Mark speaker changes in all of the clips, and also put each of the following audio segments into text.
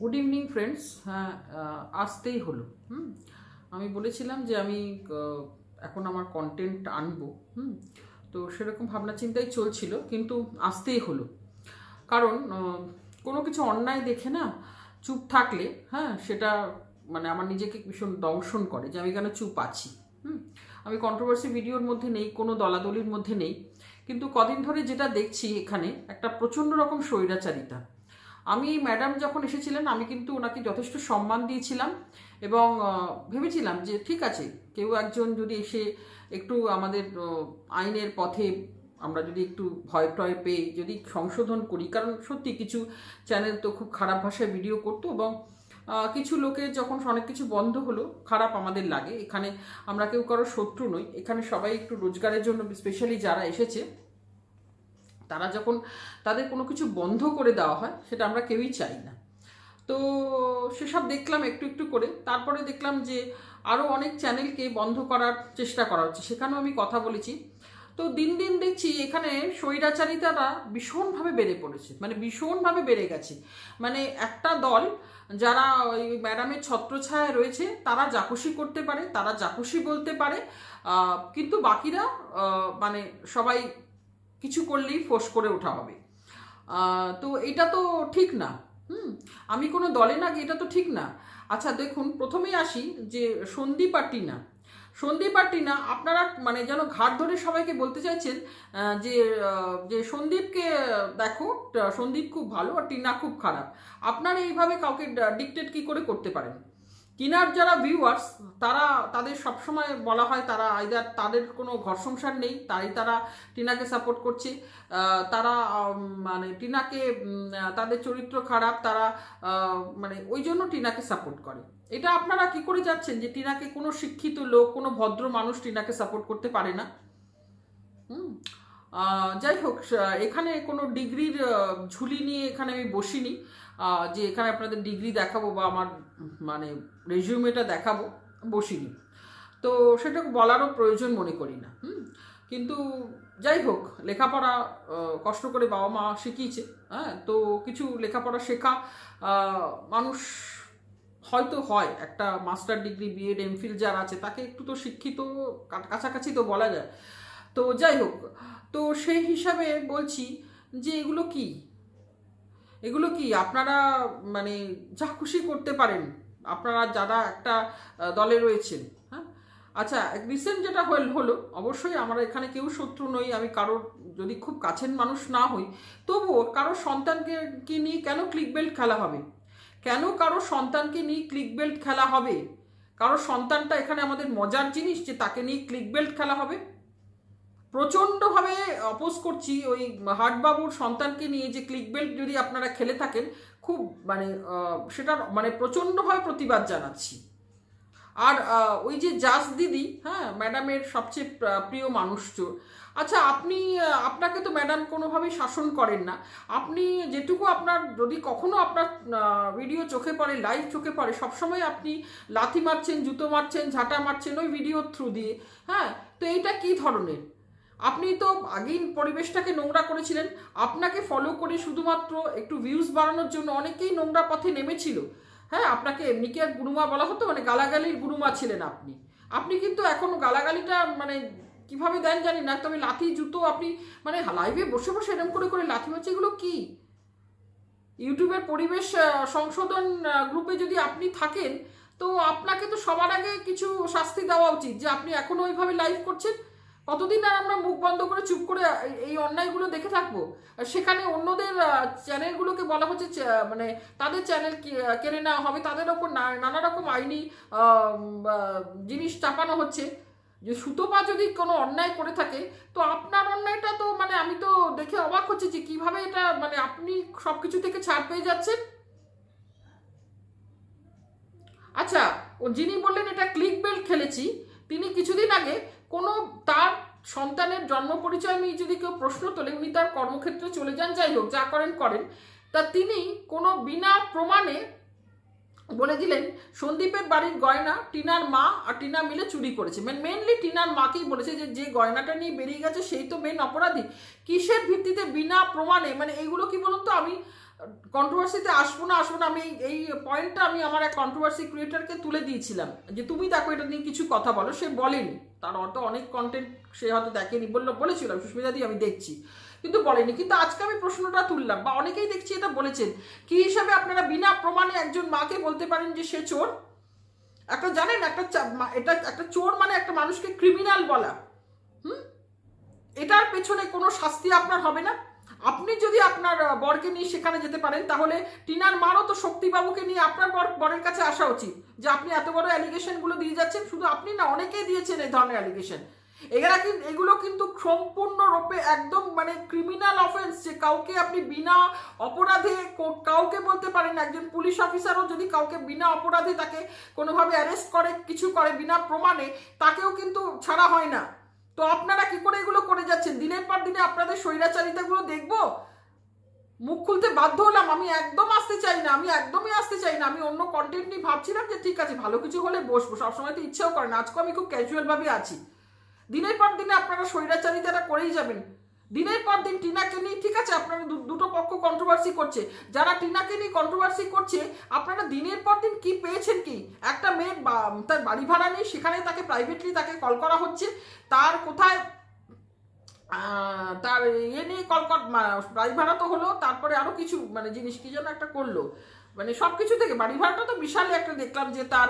Speaker 1: Good evening friends হ্যাঁ আসতেই হলো। হুম? আমি বলেছিলাম যে আমি এখন আমার কন্টেন্ট আনব। হুম? তো সেরকম ভাবনা চিন্তাই চলছিল, কিন্তু আসতেই হলো। কারণ কোনো কিছু অন্যায় দেখে না চুপ থাকলে হ্যাঁ সেটা মানে আমার নিজেকে ভীষণ দংশন করে যে আমি কেন চুপ আছি। হুম? আমি কন্ট্রোভার্সি ভিডিওর মধ্যে নেই, কোনো দলাদলির মধ্যে নেই। কিন্তু কদিন ধরে যেটা দেখছি এখানে, একটা প্রচণ্ড রকম স্বৈরাচারিতা। আমি ম্যাডাম যখন এসেছিলেন, আমি কিন্তু ওনাকে যথেষ্ট সম্মান দিয়েছিলাম এবং ভেবেছিলাম যে ঠিক আছে, কেউ একজন যদি এসে একটু আমাদের আইনের পথে আমরা যদি একটু ভয় টয় পেয়ে যদি সংশোধন করি, কারণ সত্যি কিছু চ্যানেল তো খুব খারাপ ভাষায় ভিডিও করতো এবং কিছু লোকে যখন অনেক কিছু বন্ধ হলো, খারাপ আমাদের লাগে। এখানে আমরা কেউ কারও শত্রু নই। এখানে সবাই একটু রোজগারের জন্য স্পেশালি যারা এসেছে তারা যখন তাদের কোনো কিছু বন্ধ করে দেওয়া হয়, সেটা আমরা কেউই চাই না। তো সেসব দেখলাম একটু একটু করে। তারপরে দেখলাম যে আরও অনেক চ্যানেলকে বন্ধ করার চেষ্টা করা হচ্ছে। সেখানেও আমি কথা বলেছি। তো দিন দিন দেখছি এখানে স্বৈরাচারিতাটা ভীষণভাবে বেড়ে পড়েছে। মানে ভীষণভাবে বেড়ে গেছে। মানে একটা দল যারা ওই ম্যাডামের ছত্রছায়ায় রয়েছে, তারা জাকুশি করতে পারে, তারা জাকুশি বলতে পারে কিন্তু বাকিরা মানে সবাই কিছু করলেই ফোঁস করে ওঠা হবে। তো এটা তো ঠিক না। হুম, আমি কোনো দলে না, এটা তো ঠিক না। আচ্ছা দেখুন, প্রথমেই আসি যে সন্দীপ আর টিনা। সন্দীপ আর টিনা, আপনারা মানে যেন ঘাট ধরে সবাইকে বলতে চাইছেন যে যে সন্দীপকে দেখো সন্দীপ খুব ভালো আর টিনা খুব খারাপ। আপনারা এইভাবে কাউকে ডিকটেট কি করে করতে পারেন? টিনার যারা ভিউয়ার্স তারা, তাদের সবসময় বলা হয় তারা আইদার তাদের কোনো ঘর সংসার নেই, তাই তারা টিনাকে সাপোর্ট করছে। তারা মানে টিনাকে তাদের চরিত্র খারাপ, তারা মানে ওই জন্য টিনাকে সাপোর্ট করে। এটা আপনারা কি করে যাচ্ছেন যে টিনাকে কোনো শিক্ষিত লোক, কোনো ভদ্র মানুষ টিনাকে সাপোর্ট করতে পারে না? হুম। যাই হোক এখানে কোনো ডিগ্রির ঝুলি নিয়ে এখানে আমি বসিনি। যে এখানে আপনাদের ডিগ্রি দেখাবো বা আমার মানে রেজিউমেটা দেখাবো, বসিনি। তো সেটা বলারও প্রয়োজন মনে করি না, হুম? কিন্তু যাই হোক, লেখাপড়া কষ্ট করে বাবা মা শিখিয়েছে হ্যাঁ? তো কিছু লেখাপড়া শেখা মানুষ হয়তো হয়, একটা মাস্টার ডিগ্রি, বিএড, এমফিল যার আছে, তাকে একটু তো শিক্ষিত কাছাকাছি তো বলা যায়। তো যাই হোক, তো সেই হিসাবে বলছি যে এগুলো কি? এগুলো কি আপনারা মানে যা খুশি করতে পারেন আপনারা যারা একটা দলে রয়েছেন হ্যাঁ? আচ্ছা রিসেন্ট যেটা হল, হলো, অবশ্যই আমরা এখানে কেউ শত্রু নই, আমি কারোর যদি খুব কাছের মানুষ না হই, তবুও কারোর সন্তানকে, কি নিয়ে কেন ক্লিক বেল্ট খেলা হবে? কেন কারও সন্তানকে নিয়ে ক্লিক বেল্ট খেলা হবে? কারও সন্তানটা এখানে আমাদের মজার জিনিস যে তাকে নিয়ে ক্লিক বেল্ট খেলা হবে? প্রচণ্ডভাবে অপোজ করছি ওই হাটবাবুর সন্তানকে নিয়ে যে ক্লিক বেল্ট যদি আপনারা খেলে থাকেন খুব মানে সেটার মানে প্রচণ্ডভাবে প্রতিবাদ জানাচ্ছি। আর ওই যে জাস দিদি হ্যাঁ ম্যাডামের সবচেয়ে প্রিয় মানুষ আচ্ছা আপনি আপনাকে তো ম্যাডাম কোনোভাবেই শাসন করেন না। আপনি যেটুকু আপনার, যদি কখনো আপনার ভিডিও চোখে পড়ে, লাইভ চোখে পড়ে, সবসময় আপনি লাথি মারছেন, জুতো মারছেন, ঝাঁটা মারছেন ওই ভিডিওর থ্রু দিয়ে হ্যাঁ? তো এইটা কি ধরনের? আপনি তো আগেই পরিবেশটাকে নোংরা করেছিলেন। আপনাকে ফলো করে শুধুমাত্র একটু ভিউজ বাড়ানোর জন্য অনেকেই নোংরা পথে নেমেছিল। হ্যাঁ আপনাকে এমনিকে আর গুরুমা বলা হতো মানে গালাগালির গুরুমা ছিলেন আপনি। আপনি কিন্তু এখন গালাগালিটা মানে কীভাবে দেন জানি না, তবে লাথি, জুতো আপনি মানে লাইভে বসে বসে এরকম করে করে লাথি মারছে, এগুলো কি? ইউটিউবের পরিবেশ সংশোধন গ্রুপে যদি আপনি থাকেন, তো আপনাকে তো সবার আগে কিছু শাস্তি দেওয়া উচিত যে আপনি এখনও ওইভাবে লাইভ করছেন। কতদিন আর আমরা মুখ বন্ধ করে চুপ করে এই- অন্যায়গুলো দেখে থাকব। আর সেখানে অন্যদের চ্যানেলগুলোকে বলা হচ্ছে মানে তাদের চ্যানেল কেড়ে নেওয়া হবে। তাদের ওপর নানা রকম আইনি জিনিস চাপানো হচ্ছে। যে সুতপা যদি কোনো অন্যায় করে থাকে, তো আপনার অন্যায়টা তো মানে আমি তো দেখে অবাক হচ্ছে যে কীভাবে এটা মানে আপনি সব কিছু থেকে ছাড় পেয়ে যাচ্ছেন। আচ্ছা ও যিনি বললেন এটা ক্লিক বেল্ট খেলেছি, তিনি কিছুদিন আগে কোনো তার সন্তানের জন্ম পরিচয় নিয়ে যদি কেউ প্রশ্ন তোলে, উনি তার কর্মক্ষেত্রে চলে যান, যাই হোক, যা করেন করেন। তা তিনি কোনো বিনা প্রমাণে বলে দিলেন, সন্দীপের বাড়ির গয়না টিনার মা আর টিনা মিলে চুরি করেছে। মানে মেনলি টিনার মাকেই বলেছে যে যে গয়নাটা নিয়ে বেরিয়ে গেছে, সেই তো মেন অপরাধী। কিসের ভিত্তিতে বিনা প্রমাণে? মানে এইগুলো কি বলুন তো? আমি কন্ট্রোভার্সিতে আসব না আসব না, আমি এই- পয়েন্টটা আমি আমার এক কন্ট্রোভার্সি ক্রিয়েটারকে তুলে দিয়েছিলাম। যে তুমি দেখো, এটা নিয়ে কিছু কথা বলো, সে বলেনি। তার অত অনেক কন্টেন্ট সে হয়তো দেখেনি বলল বলেছিলাম সুস্মিতা দি, আমি দেখছি। কিন্তু বলেনি। কিন্তু আজকে আমি প্রশ্নটা তুললাম, বা অনেকেই দেখছি এটা বলেছেন। কি হিসাবে আপনারা বিনা প্রমাণে একজন মাকে বলতে পারেন যে সে চোর? একটা জানেন, একটা এটা একটা চোর মানে একটা মানুষকে ক্রিমিনাল বলা। হুম? এটার পেছনে কোনো শাস্তি আপনার হবে না? আপনি যদি আপনার বরকে নিয়ে সেখানে যেতে পারেন, তাহলে টিনার মারও তো শক্তিবাবুকে নিয়ে আপনার বর, বরের কাছে আসা উচিত। যে আপনি এত বড় অ্যালিগেশনগুলো দিয়ে যাচ্ছেন, শুধু আপনি না, অনেকেই দিয়েছেন এই ধরনের অ্যালিগেশন। এরা কিন্তু এগুলো কিন্তু সম্পূর্ণরূপে একদম মানে ক্রিমিনাল অফেন্স যে কাউকে আপনি বিনা অপরাধে কাউকে বলতে পারেন একজন পুলিশ অফিসারও যদি কাউকে বিনা অপরাধে তাকে কোনোভাবে অ্যারেস্ট করে, কিছু করে, বিনা প্রমাণে, তাকেও কিন্তু ছাড়া হয় না। তো আপনারা কি করে এগুলো করে যাচ্ছেন? দিনের পর দিনে আপনাদের স্বৈরাচারিতাগুলো দেখব? মুখ খুলতে বাধ্য হলাম, আমি একদম আসতে চাই না, আমি একদমই আসতে চাই না, আমি অন্য কন্টেন্ট নিয়ে ভাবছিলাম যে ঠিক আছে, ভালো কিছু হলে বসবো, সবসময় তো ইচ্ছেও করে না, আজকে আমি খুব ক্যাজুয়াল ভাবে আছি। দিনের পর দিনে আপনারা স্বৈরাচারিতাটা করেই যাবেন। দিনের পর দিন টিনাকে নিয়ে, ঠিক আছে, আপনারা দুটো পক্ষ কন্ট্রোভার্সি করছে। যারা টিনাকে নিয়ে কন্ট্রোভার্সি করছে, আপনারা দিনের পর দিন কি পেয়েছেন কি? একটা মেয়ে বা- তার বাড়ি ভাড়া নেই, সেখানে তাকে প্রাইভেটলি তাকে কল করা হচ্ছে। তার কোথায় তার ইয়ে নিয়ে কল বাড়ি ভাড়া তো হলো, তারপরে আরও কিছু মানে জিনিস কি যেন একটা করল। মানে সব কিছু থেকে বাড়ি ভাড়াটা তো বিশাল একটা দেখলাম যে তার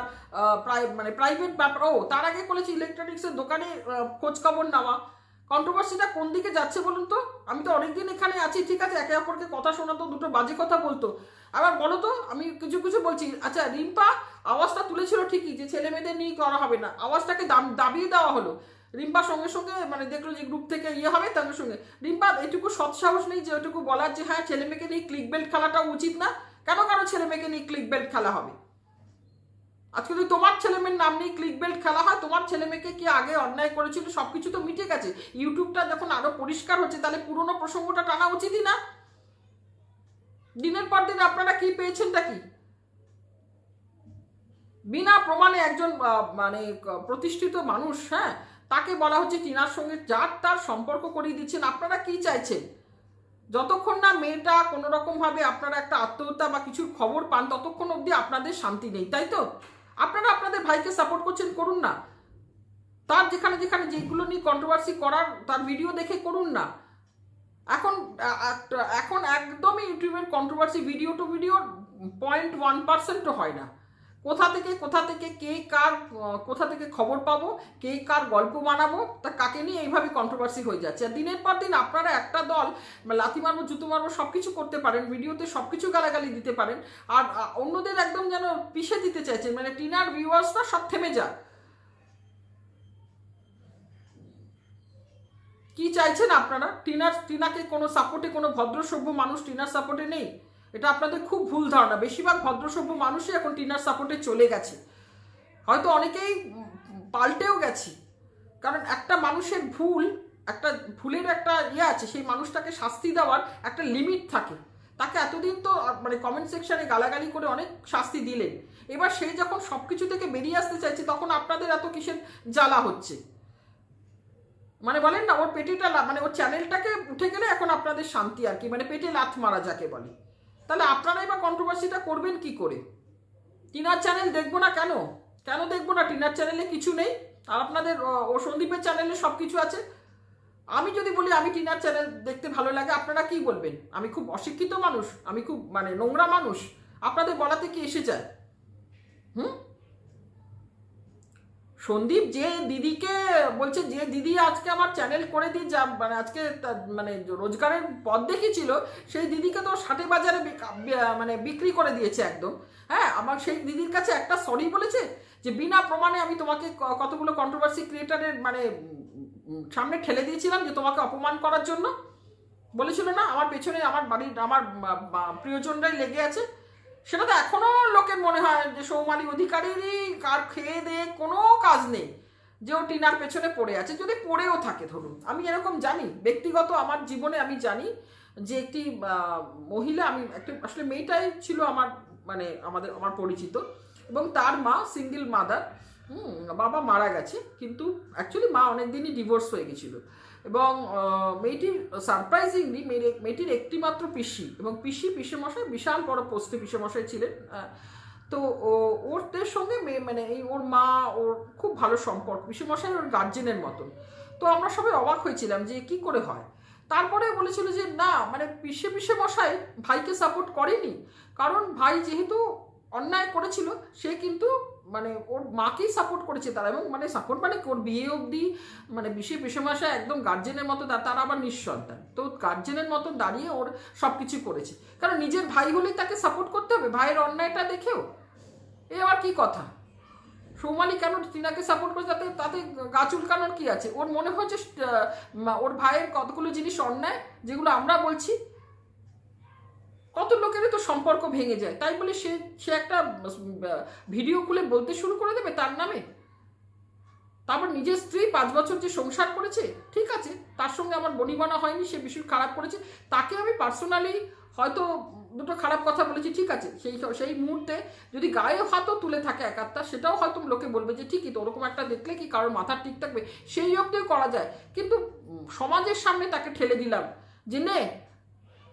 Speaker 1: প্রায় মানে প্রাইভেট ব্যাপার। ও, তার আগে করেছে ইলেকট্রনিক্সের দোকানে খোঁজখবর নেওয়া। কন্ট্রোভার্সিটা কোন দিকে যাচ্ছে বলুন তো? আমি তো অনেকদিন এখানে আছি, ঠিক আছে? একে অপরকে কথা শোনাতো, দুটো বাজে কথা বলতো। আবার বলো তো, আমি কিছু কিছু বলছি। আচ্ছা রিম্পা, আওয়াজটা তুলেছিল ঠিকই যে ছেলে মেয়েদের নিয়ে করা হবে না। আওয়াজটাকে দাম- দাবিয়ে দেওয়া হলো। রিম্পা সঙ্গে সঙ্গে মানে দেখল যে গ্রুপ থেকে ইয়ে হবে তার সঙ্গে। রিম্পা, এটুকু সৎ সাহস নেই যে ওইটুকু বলার যে হ্যাঁ ছেলে মেয়েকে নিয়ে ক্লিক বেল্ট খেলাটা উচিত না। কেন কারও ছেলে মেয়েকে নিয়ে ক্লিক বেল্ট খেলা হবে? আজকে যদি তোমার ছেলে মেয়ের নাম নিয়ে ক্লিক বেল্ট খেলা হয়, তোমার ছেলে মেয়েকে কি আগে অন্যায় করেছিল? সবকিছু তো মিটে গেছে। ইউটিউবটা যখন আরও পরিষ্কার হচ্ছে, তাহলে পুরোনো প্রসঙ্গটা টানা উচিতই না? দিনের পর দিন আপনারা কি পেয়েছেনটা কি? বিনা প্রমাণে একজন মানে প্রতিষ্ঠিত মানুষ হ্যাঁ তাকে বলা হচ্ছে টিনার সঙ্গে যার তার সম্পর্ক করিয়ে দিচ্ছেন। আপনারা কি চাইছেন? যতক্ষণ না মেয়েটা কোনো রকম ভাবে আপনারা একটা আত্মহত্যা বা কিছুর খবর পান, ততক্ষণ অবধি আপনাদের শান্তি নেই, তাই তো? আপনারা আপনাদের ভাইকে সাপোর্ট করছেন, করুন না। তার যেখানে যেখানে যেগুলো নিয়ে কন্ট্রোভার্সি করার, তার ভিডিও দেখে করুন না। এখন এখন একদমই ইউটিউবের controversy video to video point one পার্সেন্টও হয় না। কোথা থেকে কোথা থেকে কে কার কোথা থেকে খবর পাবো, কে কার গল্প বানাবো, তা কাকে নিয়ে এইভাবে কন্ট্রোভার্সি হয়ে যাচ্ছে? আর দিনের পর দিন আপনারা একটা দল লাথি মারবো, জুতো মারবো সব কিছু করতে পারেন, ভিডিওতে সব কিছু গালাগালি দিতে পারেন, আর অন্যদের একদম যেন পিষে দিতে চাইছেন মানে টিনার ভিউয়ার্সরা সব থেমে যাক। কি চাইছেন আপনারা? টিনার, টিনাকে কোনো সাপোর্টে কোনো ভদ্রসভ্য মানুষ টিনার সাপোর্টে নেই? এটা আপনাদের খুব ভুল ধারণা। বেশিরভাগ ভদ্রসভ্য মানুষই এখন টিনার সাপোর্টে চলে গেছে। হয়তো অনেকেই পাল্টেও গেছি। কারণ একটা মানুষের ভুল, একটা ভুলের একটা ইয়ে আছে, সেই মানুষটাকে শাস্তি দেওয়ার একটা লিমিট থাকে। তাকে এতদিন তো মানে কমেন্ট সেকশানে গালাগালি করে অনেক শাস্তি দিলেন। এবার সেই যখন সব কিছু থেকে বেরিয়ে আসতে চাইছে, তখন আপনাদের এত কিসের জ্বালা হচ্ছে? মানে বলেন না, ওর পেটেটা মানে ওর চ্যানেলটাকে উঠে গেলে এখন আপনাদের শান্তি আর কি। মানে পেটে লাথ মারা যাকে বলে। তাহলে আপনারাই বা কন্ট্রোভার্সিটা করবেন কি করে? টিনার চ্যানেল দেখব না কেন? কেন দেখব না? টিনার চ্যানেলে কিছু নেই। আর আপনাদের ও সন্দীপের চ্যানেলে সব কিছু আছে। আমি যদি বলি আমি টিনার চ্যানেল দেখতে ভালো লাগে, আপনারা কি বলবেন? আমি খুব অশিক্ষিত মানুষ, আমি খুব মানে নোংরা মানুষ। আপনাদের বলাতে কি এসে যায়? হুম? সন্দীপ, যে দিদিকে বলছে, যে দিদি আজকে আমার চ্যানেল করে দিয়ে যা মানে আজকে মানে রোজগারের পথ দেখিয়েছিল, সেই দিদিকে তো ষাটে বাজারে মানে বিক্রি করে দিয়েছে একদম। হ্যাঁ আমার সেই দিদির কাছে একটা সরি বলেছে, যে বিনা প্রমাণে আমি তোমাকে কতগুলো কন্ট্রোভার্সি ক্রিয়েটারের মানে সামনে ঠেলে দিয়েছিলাম যে তোমাকে অপমান করার জন্য। বলেছিল না, আমার পেছনে আমার বাড়ির, আমার প্রিয়জনরাই লেগে আছে। সেটা তো এখনও লোকের মনে হয় যে সৌমালি অধিকারীরই কার খেয়ে দিয়ে কোনো কাজ নেই, যে ও টিনার পেছনে পড়ে আছে, যদি পড়েও থাকে ধরুন। আমি এরকম জানি, ব্যক্তিগত আমার জীবনে আমি জানি যে একটি মহিলা, আমি একটা, আসলে মেয়েটাই ছিল আমার মানে আমাদের, আমার পরিচিত এবং তার মা সিঙ্গেল মাদার বাবা মারা গেছে, কিন্তু অ্যাকচুয়ালি মা অনেক দিনই ডিভোর্স হয়ে গেছিল। এবং মেয়েটির সারপ্রাইজিংলি মেয়েটির একটিমাত্র পিসি এবং পিসি পিসে মশাই বিশাল বড় পোস্টে পিসে মশাই ছিলেন তো ওরদের সঙ্গে মেয়ে মানে এই ওর মা, ওর খুব ভালো সম্পর্ক পিসে মশাই ওর গার্জেনের মতন। তো আমরা সবাই অবাক হয়েছিলাম যে কি করে হয়। তারপরে বলেছিল যে, না মানে পিসে পিসে মশাই ভাইকে সাপোর্ট করেনি। কারণ ভাই যেহেতু অন্যায় করেছিল, সে কিন্তু মানে ওর মাকেই সাপোর্ট করেছে তারা এবং মানে সাপোর্ট মানে ওর বিয়ে অবধি মানে বিশে পিসে মশাই একদম গার্জেনের মতো তারা আবার নিঃসন্তান। তো গার্জেনের মতো দাঁড়িয়ে ওর সব কিছু করেছে। কারণ নিজের ভাই হলেই তাকে সাপোর্ট করতে হবে, ভাইয়ের অন্যায়টা দেখেও। এ আবার কি কথা? সৌমালি কেন টিনাকে সাপোর্ট করে তাতে তাতে গা কানোর কি আছে? ওর মনে হচ্ছে ওর ভাইয়ের কতগুলো জিনিস অন্যায়, যেগুলো আমরা বলছি কত লোকেরই তো সম্পর্ক ভেঙে যায়। তাই বলে সে সে একটা ভিডিও খুলে বলতে শুরু করে দেবে তার নামে। তারপর নিজের স্ত্রী পাঁচ বছর যে সংসার করেছে, ঠিক আছে, তার সঙ্গে আমার বনিবনা হয়নি, সে ভীষণ খারাপ করেছে, তাকে আমি পার্সোনালি হয়তো দুটো খারাপ কথা বলেছি, ঠিক আছে, সেই সেই মুহূর্তে যদি গায়ে হাতও তুলে থাকে একাত্তা সেটাও হয়তো লোকে বলবে যে ঠিকই তো ওরকম একটা দেখলে কি কারোর মাথা ঠিক থাকবে, সেই অবধিও করা যায়। কিন্তু সমাজের সামনে তাকে ঠেলে দিলাম যে, নে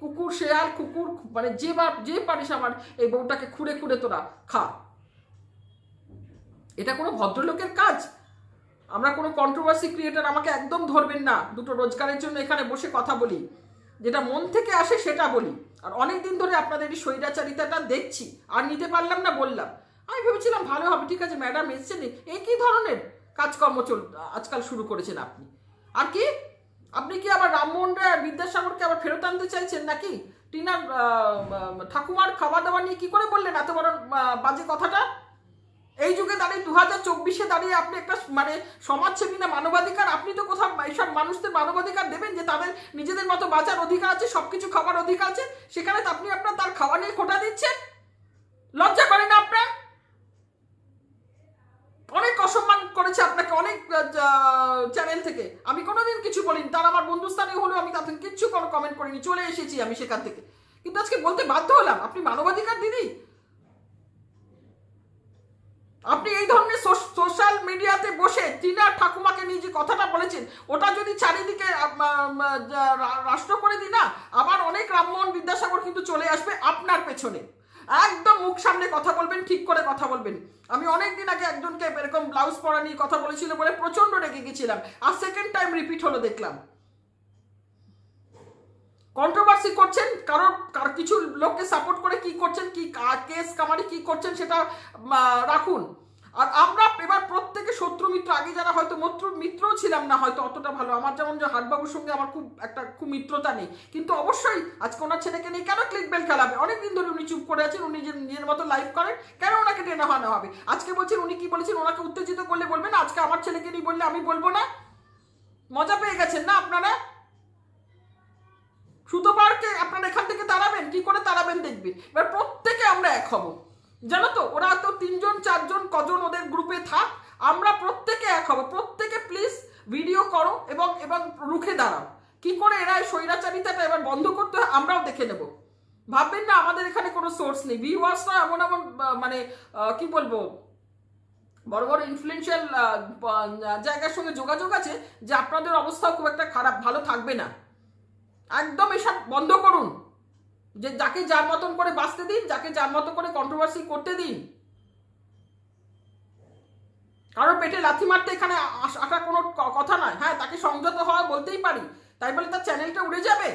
Speaker 1: কুকুর, শেয়াল, কুকুর মানে যে বা যে পারিস আমার এই বউটাকে খুঁড়ে খুঁড়ে তোরা খা। এটা কোনো ভদ্রলোকের কাজ? আমরা কোনো কন্ট্রোভার্সি ক্রিয়েটার আমাকে একদম ধরবেন না, দুটো রোজগারের জন্য এখানে বসে কথা বলি। যেটা মন থেকে আসে সেটা বলি। আর অনেক দিন ধরে আপনাদের এই স্বৈরাচারিতাটা দেখছি। আর নিতে পারলাম না বললাম। আমি ভেবেছিলাম ভালো হবে, ঠিক আছে ম্যাডাম এসছেন এই কি ধরনের কাজকর্ম চল আজকাল শুরু করেছেন আপনি? আর কি? আপনি কি আবার রামমোহন রায় আর বিদ্যাসাগরকে আবার ফেরত আনতে চাইছেন নাকি? আহ, ঠাকুমার খাওয়া দাওয়া নিয়ে কি করে বললেন এত বড় বাজে কথাটা? এই যুগে দাঁড়িয়ে দু হাজার চব্বিশে দাঁড়িয়ে আপনি একটা মানে সমাজসেবী না মানবাধিকার? আপনি তো কোথাও এইসব মানুষদের মানবাধিকার দেবেন যে তাদের নিজেদের মতো বাঁচার অধিকার আছে সব কিছু খাবার অধিকার আছে সেখানে আপনি আপনার তার খাওয়া নিয়ে খোটা দিচ্ছেন? লজ্জা করেন আপনার অনেক অসম্মান করেছে আপনাকে অনেক চ্যানেল থেকে। আমি কোনোদিন কিছু বলিনি। তার আমার বন্ধুস্থানীয় হলেও আমি তাদের কিচ্ছু কোনো কমেন্ট করিনি। চলে এসেছি আমি সেখান থেকে। কিন্তু আজকে বলতে বাধ্য হলাম, আপনি মানবাধিকার দিদি? আপনি এই ধরনের সোশ্যাল মিডিয়াতে বসে টিনা ঠাকুমাকে নিয়ে যে কথাটা বলেছেন, ওটা যদি চারিদিকে রাষ্ট্র করে দিই না, আবার অনেক রামমোহন বিদ্যাসাগর কিন্তু চলে আসবে আপনার পেছনে। একদম মুখ সামনে কথা বলবেন, ঠিক করে কথা বলবেন। আমি অনেক দিন আগে একজনকে এরকম ব্লাউজ পরা নিয়ে কথা বলেছিল বলে প্রচণ্ড রেগে গেছিলাম। আর সেকেন্ড টাইম রিপিট হলো দেখলাম। কন্ট্রোভার্সি করছেন? কারোর, কার, কিছু লোককে সাপোর্ট করে কি করছেন? কি কেস, কামারি কি করছেন সেটা রাখুন। আর আমরা এবার প্রত্যেকে শত্রু মিত্র, আগে যারা হয়তো মিত্র, মিত্রও ছিলাম না হয়তো অতটা ভালো। আমার যেমন যে হাটবাবুর সঙ্গে আমার খুব একটা খুব মিত্রতা নেই। কিন্তু অবশ্যই আজকে ওনার ছেলেকে নিয়ে কেন ক্লিক বেল খেলাবে? অনেকদিন ধরে উনি চুপ করে আছেন, উনি নিজের মতো লাইভ করেন, কেন ওনাকে টেনে হানো হবে? আজকে বলছেন, উনি কি বলেছেন? ওনাকে উত্তেজিত করলে বলবেন, আজকে আমার ছেলেকে নিয়ে বললে আমি বলব না? মজা পেয়ে গেছেন না আপনারা? সুতোপারকে আপনারা এখান থেকে তাড়াবেন, কি করে তাড়াবেন দেখবেন? এবার প্রত্যেকে আমরা এক হব। জানো তো, ওরা তো তিনজন, চারজন, কজন ওদের গ্রুপে থাক, আমরা প্রত্যেকে এক হব। প্রত্যেকে প্লিজ এবং রুখে দাঁড়াও। কি করে এরা স্বৈরাচারিতাটা এবার বন্ধ করতে হয় আমরাও দেখে নেব। ভাববেন না, আমাদের এখানে কোনো সোর্স নেই। ভিউয়ার্সরা এমন এমন মানে কি বলব, বড় বড় ইনফ্লুয়েন্সিয়াল জায়গার সঙ্গে যোগাযোগ আছে যে আপনাদের অবস্থাও খুব একটা খারাপ, ভালো থাকবে না। একদম এসব বন্ধ করুন। যে যাকে যার মতন করে বাঁচতে দিন, যাকে যার মতো করে কন্ট্রোভার্সি করতে দিন। কারোর পেটে লাথি মারতে এখানে বলতেই পারি। তাই বলে তার চ্যানেলটা উড়ে যাবে?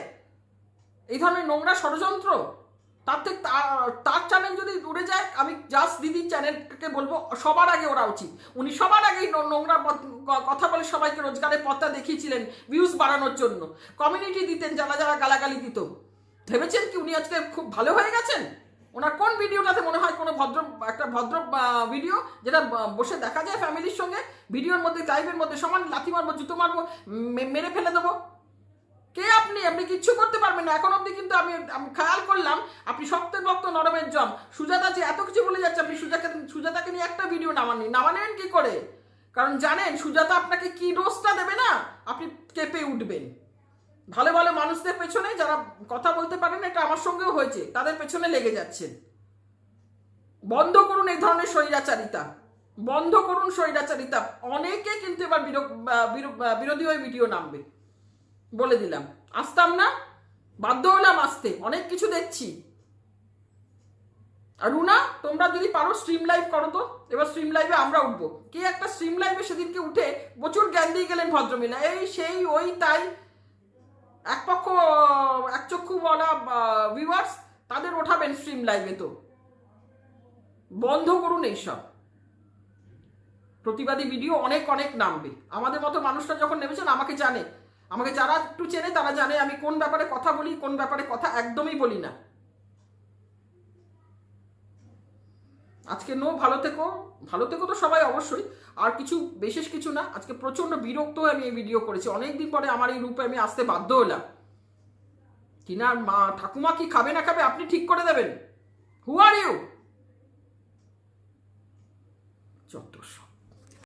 Speaker 1: এই ধরনের নোংরা ষড়যন্ত্র। তার থেকে তার চ্যানেল যদি উড়ে যায়, আমি জাস্ট দিদির চ্যানেলকে বলব, সবার আগে ওরা উচিত। উনি সবার আগেই নোংরা কথা বলে সবাইকে রোজগারের পথটা দেখিয়েছিলেন ভিউজ বাড়ানোর জন্য। কমিউনিটি দিতেন, যারা যারা গালাগালি দিত। ভেবেছেন কি উনি আজকে খুব ভালো হয়ে গেছেন? ওনার কোন ভিডিওটাতে মনে হয় কোনো ভদ্র, একটা ভদ্র ভিডিও যেটা বসে দেখা যায় ফ্যামিলির সঙ্গে, ভিডিওর মধ্যে, লাইভের মধ্যে, সমান লাথি মারবো, জুতো মারবো মেরে ফেলে দেবো? কে আপনি? আপনি কিচ্ছু করতে পারবেন না। এখন অবধি কিন্তু আমি আমি খেয়াল করলাম, আপনি শক্তের ভক্ত, নরমের জম। সুজাতা যে এত কিছু বলে যাচ্ছে, আপনি সুজাকে, সুজাতাকে নিয়ে একটা ভিডিও নামাননি। নামানেন কি করে? কারণ জানেন, সুজাতা আপনাকে কি ডোজটা দেবে না? আপনি কেঁপে উঠবেন। ভালো ভালো মানুষদের পেছনে যারা কথা বলতে পারেন এটা আমার সঙ্গেও হয়েছে। তাদের পেছনে লেগে যাচ্ছেন বন্ধ করুন এই ধরনের স্বৈরাচারিতা। বন্ধ করুন স্বৈরাচারিতা। অনেকে কিন্তু এবার বিরোধী হয়ে ভিডিও নামবে। বলে দিলাম। আসতাম না, বাধ্য হলাম আসতে। অনেক কিছু দেখছি। আর রুনা, তোমরা যদি পারো স্ট্রিম লাইভ করো তো। এবার স্ট্রিম লাইভে আমরা উঠবো। কে একটা স্ট্রিম লাইভে সেদিনকে উঠে প্রচুর জ্ঞান দিয়ে গেলেন ভদ্রমিলা এই, সেই, ওই, তাই এক পক্ষ, এক চক্ষু বলা ভিউয়ার্স তাদের ওঠাবেন স্ট্রিম লাইভে তো। বন্ধ করুন এইসব। প্রতিবাদী ভিডিও অনেক অনেক নামবে। আমাদের মতো মানুষরা যখন নেমেছেন, আমাকে জানে। আমাকে যারা একটু চেনে, তারা জানে আমি কোন ব্যাপারে কথা বলি, কোন ব্যাপারে কথা একদমই বলি না। আজকে নো, ভালো থেকো। ভালো থেকো তো সবাই অবশ্যই। আর কিছু, বিশেষ কিছু না, আজকে প্রচণ্ড বিরক্ত হয়ে আমি এই ভিডিও করেছি। অনেকদিন পরে আমার এই রূপে আমি আসতে বাধ্য হলাম। কিনা মা, ঠাকুমা কি খাবে না খাবে আপনি ঠিক করে দেবেন? হু আর ইউ চত্বর